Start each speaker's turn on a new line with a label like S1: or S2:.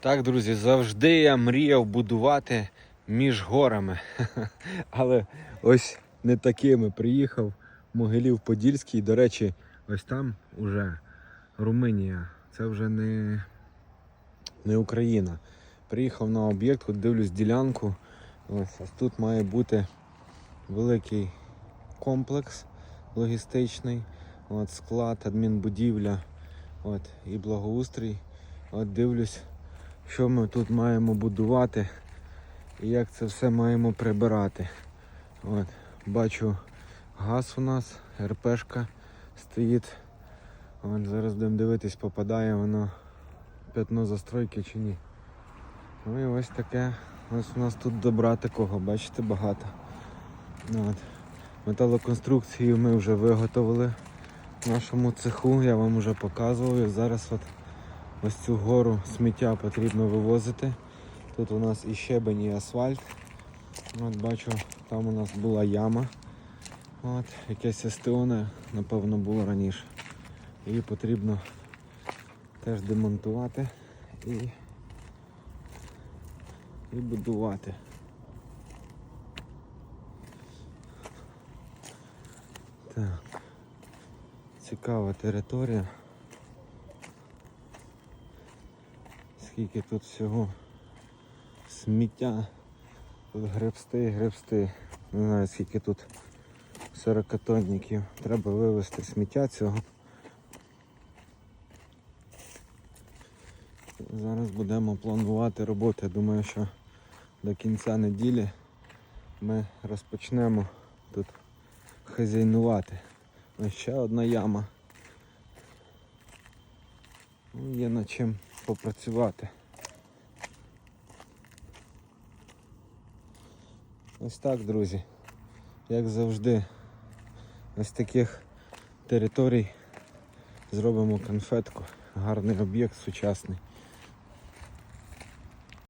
S1: Так, друзі, завжди я мріяв будувати між горами. Але ось не такими. Приїхав Могилів Подільський. До речі, ось там уже Румунія. Це вже не, не Україна. Приїхав на об'єкт, от дивлюсь ділянку. Ось, ось тут має бути великий комплекс логістичний. От склад, адмінбудівля, от, і благоустрій. От дивлюсь, що ми тут маємо будувати і як це все маємо прибирати. От, бачу газ у нас, РПшка стоїть. От, зараз будемо дивитись, попадає воно п'ятно застройки чи ні. Ну і ось таке. Ось у нас тут добра такого, бачите, багато. Ну, От. Металоконструкцію ми вже виготовили в нашому цеху, я вам вже показував. І зараз от ось цю гору сміття потрібно вивозити. Тут у нас і щебень, і асфальт. От бачу, там у нас була яма. От, якесь СТО, напевно, було раніше. Її потрібно теж демонтувати і, і будувати. Так. Цікава територія. Скільки тут всього сміття. Тут гребсти, гребсти. Не знаю скільки тут 40 тонників. Треба вивезти сміття цього. Зараз будемо планувати роботу. Я думаю, що до кінця неділі ми розпочнемо тут хазяйнувати. Ще одна яма. Ну, Є над чим попрацювати. Ось так, друзі. Як завжди, ось таких територій зробимо конфетку. Гарний об'єкт сучасний.